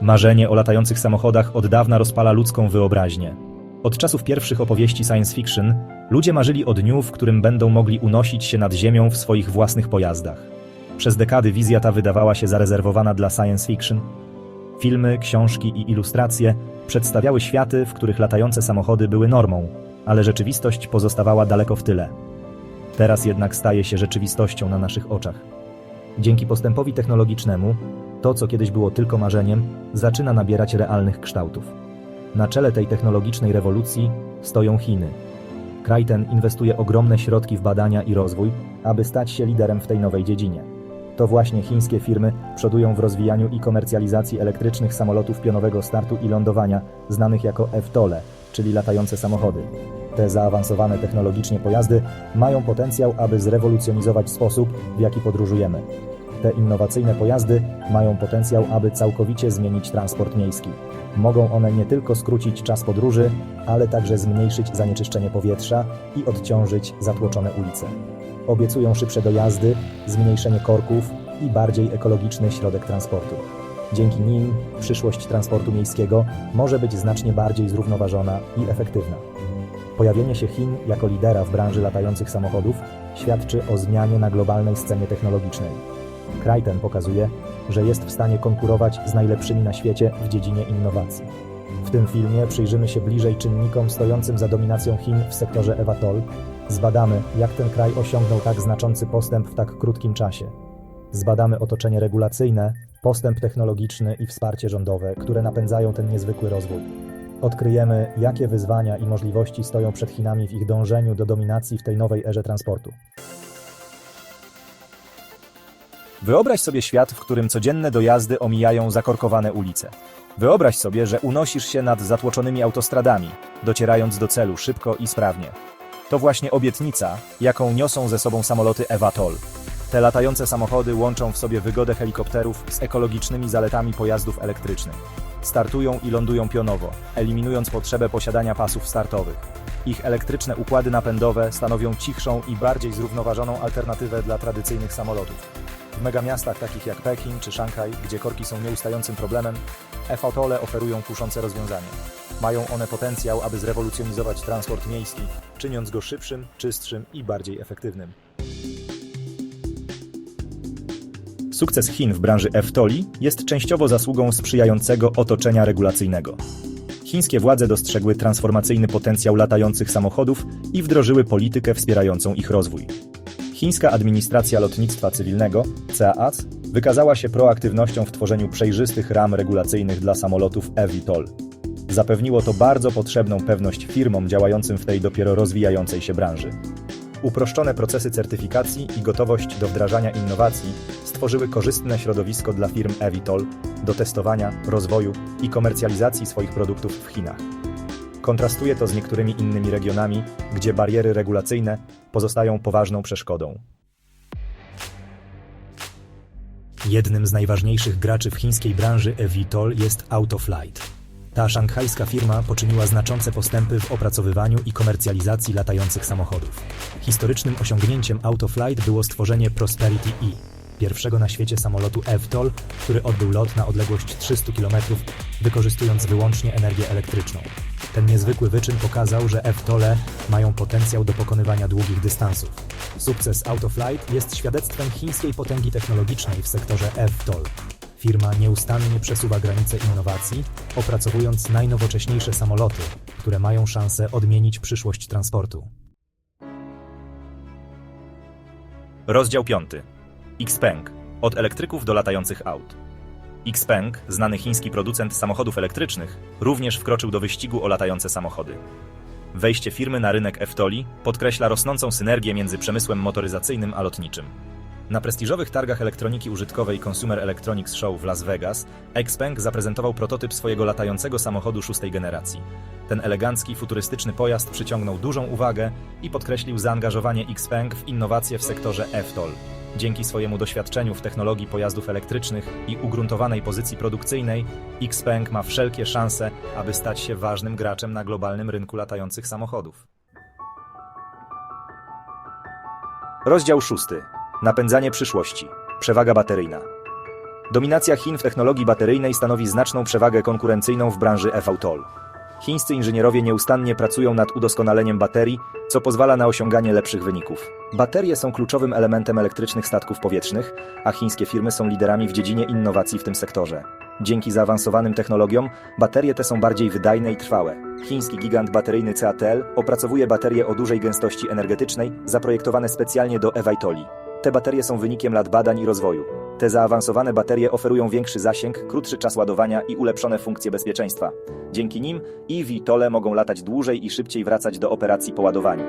Marzenie o latających samochodach od dawna rozpala ludzką wyobraźnię. Od czasów pierwszych opowieści science fiction ludzie marzyli o dniu, w którym będą mogli unosić się nad ziemią w swoich własnych pojazdach. Przez dekady wizja ta wydawała się zarezerwowana dla science fiction. Filmy, książki i ilustracje przedstawiały światy, w których latające samochody były normą, ale rzeczywistość pozostawała daleko w tyle. Teraz jednak staje się rzeczywistością na naszych oczach. Dzięki postępowi technologicznemu, to co kiedyś było tylko marzeniem, zaczyna nabierać realnych kształtów. Na czele tej technologicznej rewolucji stoją Chiny. Kraj ten inwestuje ogromne środki w badania i rozwój, aby stać się liderem w tej nowej dziedzinie. To właśnie chińskie firmy przodują w rozwijaniu i komercjalizacji elektrycznych samolotów pionowego startu i lądowania, znanych jako EVTOLE, czyli latające samochody. Te zaawansowane technologicznie pojazdy mają potencjał, aby zrewolucjonizować sposób, w jaki podróżujemy. Te innowacyjne pojazdy mają potencjał, aby całkowicie zmienić transport miejski. Mogą one nie tylko skrócić czas podróży, ale także zmniejszyć zanieczyszczenie powietrza i odciążyć zatłoczone ulice. Obiecują szybsze dojazdy, zmniejszenie korków i bardziej ekologiczny środek transportu. Dzięki nim przyszłość transportu miejskiego może być znacznie bardziej zrównoważona i efektywna. Pojawienie się Chin jako lidera w branży latających samochodów świadczy o zmianie na globalnej scenie technologicznej. Kraj ten pokazuje, że jest w stanie konkurować z najlepszymi na świecie w dziedzinie innowacji. W tym filmie przyjrzymy się bliżej czynnikom stojącym za dominacją Chin w sektorze eVTOL. Zbadamy, jak ten kraj osiągnął tak znaczący postęp w tak krótkim czasie. Zbadamy otoczenie regulacyjne, postęp technologiczny i wsparcie rządowe, które napędzają ten niezwykły rozwój. Odkryjemy, jakie wyzwania i możliwości stoją przed Chinami w ich dążeniu do dominacji w tej nowej erze transportu. Wyobraź sobie świat, w którym codzienne dojazdy omijają zakorkowane ulice. Wyobraź sobie, że unosisz się nad zatłoczonymi autostradami, docierając do celu szybko i sprawnie. To właśnie obietnica, jaką niosą ze sobą samoloty EVATOL. Te latające samochody łączą w sobie wygodę helikopterów z ekologicznymi zaletami pojazdów elektrycznych. Startują i lądują pionowo, eliminując potrzebę posiadania pasów startowych. Ich elektryczne układy napędowe stanowią cichszą i bardziej zrównoważoną alternatywę dla tradycyjnych samolotów. W megamiastach takich jak Pekin czy Szanghaj, gdzie korki są nieustającym problemem, EVTOLE oferują kuszące rozwiązania. Mają one potencjał, aby zrewolucjonizować transport miejski, czyniąc go szybszym, czystszym i bardziej efektywnym. Sukces Chin w branży EVTOLI jest częściowo zasługą sprzyjającego otoczenia regulacyjnego. Chińskie władze dostrzegły transformacyjny potencjał latających samochodów i wdrożyły politykę wspierającą ich rozwój. Chińska Administracja Lotnictwa Cywilnego, CAAC, wykazała się proaktywnością w tworzeniu przejrzystych ram regulacyjnych dla samolotów eVTOL. Zapewniło to bardzo potrzebną pewność firmom działającym w tej dopiero rozwijającej się branży. Uproszczone procesy certyfikacji i gotowość do wdrażania innowacji stworzyły korzystne środowisko dla firm eVTOL do testowania, rozwoju i komercjalizacji swoich produktów w Chinach. Kontrastuje to z niektórymi innymi regionami, gdzie bariery regulacyjne pozostają poważną przeszkodą. Jednym z najważniejszych graczy w chińskiej branży eVTOL jest Autoflight. Ta szanghajska firma poczyniła znaczące postępy w opracowywaniu i komercjalizacji latających samochodów. Historycznym osiągnięciem Autoflight było stworzenie Prosperity E, pierwszego na świecie samolotu eVTOL, który odbył lot na odległość 300 km, wykorzystując wyłącznie energię elektryczną. Ten niezwykły wyczyn pokazał, że eVTOLe mają potencjał do pokonywania długich dystansów. Sukces Autoflight jest świadectwem chińskiej potęgi technologicznej w sektorze eVTOL. Firma nieustannie przesuwa granice innowacji, opracowując najnowocześniejsze samoloty, które mają szansę odmienić przyszłość transportu. Rozdział 5. Xpeng. Od elektryków do latających aut. Xpeng, znany chiński producent samochodów elektrycznych, również wkroczył do wyścigu o latające samochody. Wejście firmy na rynek eVTOLi podkreśla rosnącą synergię między przemysłem motoryzacyjnym a lotniczym. Na prestiżowych targach elektroniki użytkowej Consumer Electronics Show w Las Vegas, Xpeng zaprezentował prototyp swojego latającego samochodu szóstej generacji. Ten elegancki, futurystyczny pojazd przyciągnął dużą uwagę i podkreślił zaangażowanie Xpeng w innowacje w sektorze eVTOL. Dzięki swojemu doświadczeniu w technologii pojazdów elektrycznych i ugruntowanej pozycji produkcyjnej, Xpeng ma wszelkie szanse, aby stać się ważnym graczem na globalnym rynku latających samochodów. Rozdział 6. Napędzanie przyszłości. Przewaga bateryjna. Dominacja Chin w technologii bateryjnej stanowi znaczną przewagę konkurencyjną w branży eVTOL. Chińscy inżynierowie nieustannie pracują nad udoskonaleniem baterii, co pozwala na osiąganie lepszych wyników. Baterie są kluczowym elementem elektrycznych statków powietrznych, a chińskie firmy są liderami w dziedzinie innowacji w tym sektorze. Dzięki zaawansowanym technologiom, baterie te są bardziej wydajne i trwałe. Chiński gigant bateryjny CATL opracowuje baterie o dużej gęstości energetycznej, zaprojektowane specjalnie do eVTOLi. Te baterie są wynikiem lat badań i rozwoju. Te zaawansowane baterie oferują większy zasięg, krótszy czas ładowania i ulepszone funkcje bezpieczeństwa. Dzięki nim eVTOLe mogą latać dłużej i szybciej wracać do operacji po ładowaniu.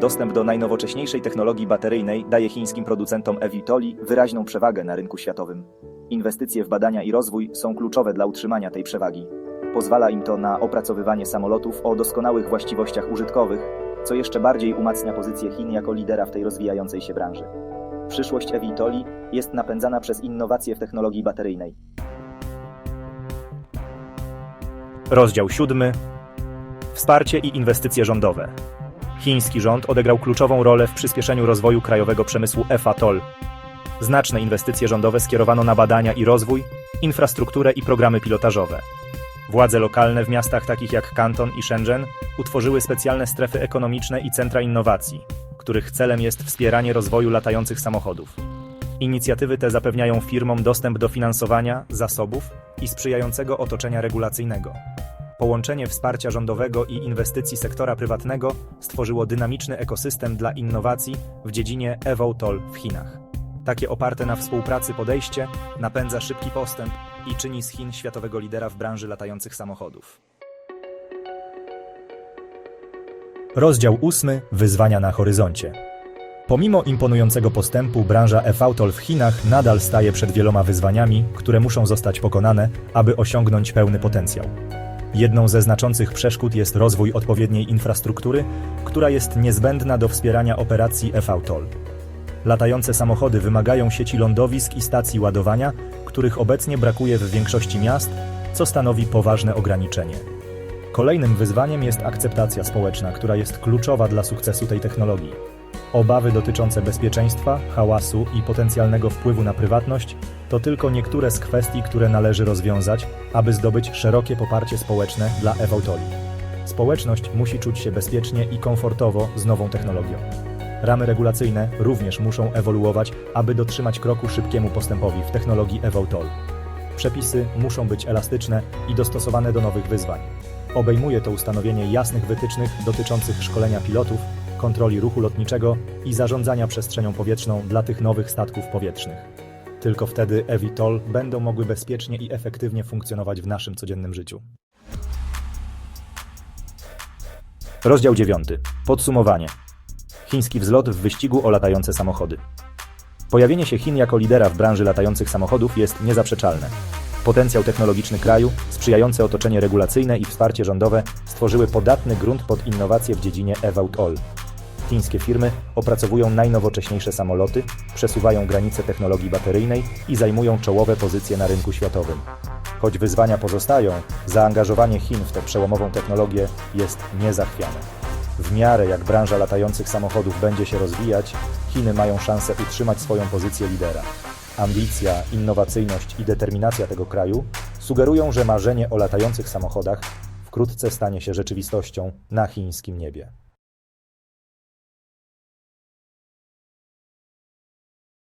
Dostęp do najnowocześniejszej technologii bateryjnej daje chińskim producentom eVTOLi wyraźną przewagę na rynku światowym. Inwestycje w badania i rozwój są kluczowe dla utrzymania tej przewagi. Pozwala im to na opracowywanie samolotów o doskonałych właściwościach użytkowych, co jeszcze bardziej umacnia pozycję Chin jako lidera w tej rozwijającej się branży. Przyszłość eVTOLi jest napędzana przez innowacje w technologii bateryjnej. Rozdział 7. Wsparcie i inwestycje rządowe. Chiński rząd odegrał kluczową rolę w przyspieszeniu rozwoju krajowego przemysłu eFATOL. Znaczne inwestycje rządowe skierowano na badania i rozwój, infrastrukturę i programy pilotażowe. Władze lokalne w miastach takich jak Kanton i Shenzhen utworzyły specjalne strefy ekonomiczne i centra innowacji, których celem jest wspieranie rozwoju latających samochodów. Inicjatywy te zapewniają firmom dostęp do finansowania, zasobów i sprzyjającego otoczenia regulacyjnego. Połączenie wsparcia rządowego i inwestycji sektora prywatnego stworzyło dynamiczny ekosystem dla innowacji w dziedzinie eVTOL w Chinach. Takie oparte na współpracy podejście napędza szybki postęp i czyni z Chin światowego lidera w branży latających samochodów. Rozdział 8. Wyzwania na horyzoncie. Pomimo imponującego postępu, branża eVTOL w Chinach nadal staje przed wieloma wyzwaniami, które muszą zostać pokonane, aby osiągnąć pełny potencjał. Jedną ze znaczących przeszkód jest rozwój odpowiedniej infrastruktury, która jest niezbędna do wspierania operacji eVTOL. Latające samochody wymagają sieci lądowisk i stacji ładowania, których obecnie brakuje w większości miast, co stanowi poważne ograniczenie. Kolejnym wyzwaniem jest akceptacja społeczna, która jest kluczowa dla sukcesu tej technologii. Obawy dotyczące bezpieczeństwa, hałasu i potencjalnego wpływu na prywatność to tylko niektóre z kwestii, które należy rozwiązać, aby zdobyć szerokie poparcie społeczne dla eVTOLi. Społeczność musi czuć się bezpiecznie i komfortowo z nową technologią. Ramy regulacyjne również muszą ewoluować, aby dotrzymać kroku szybkiemu postępowi w technologii eVTOL. Przepisy muszą być elastyczne i dostosowane do nowych wyzwań. Obejmuje to ustanowienie jasnych wytycznych dotyczących szkolenia pilotów, kontroli ruchu lotniczego i zarządzania przestrzenią powietrzną dla tych nowych statków powietrznych. Tylko wtedy eVTOL będą mogły bezpiecznie i efektywnie funkcjonować w naszym codziennym życiu. Rozdział 9. Podsumowanie. Chiński wzlot w wyścigu o latające samochody. Pojawienie się Chin jako lidera w branży latających samochodów jest niezaprzeczalne. Potencjał technologiczny kraju, sprzyjające otoczenie regulacyjne i wsparcie rządowe stworzyły podatny grunt pod innowacje w dziedzinie eVTOL. Chińskie firmy opracowują najnowocześniejsze samoloty, przesuwają granice technologii bateryjnej i zajmują czołowe pozycje na rynku światowym. Choć wyzwania pozostają, zaangażowanie Chin w tę przełomową technologię jest niezachwiane. W miarę jak branża latających samochodów będzie się rozwijać, Chiny mają szansę utrzymać swoją pozycję lidera. Ambicja, innowacyjność i determinacja tego kraju sugerują, że marzenie o latających samochodach wkrótce stanie się rzeczywistością na chińskim niebie.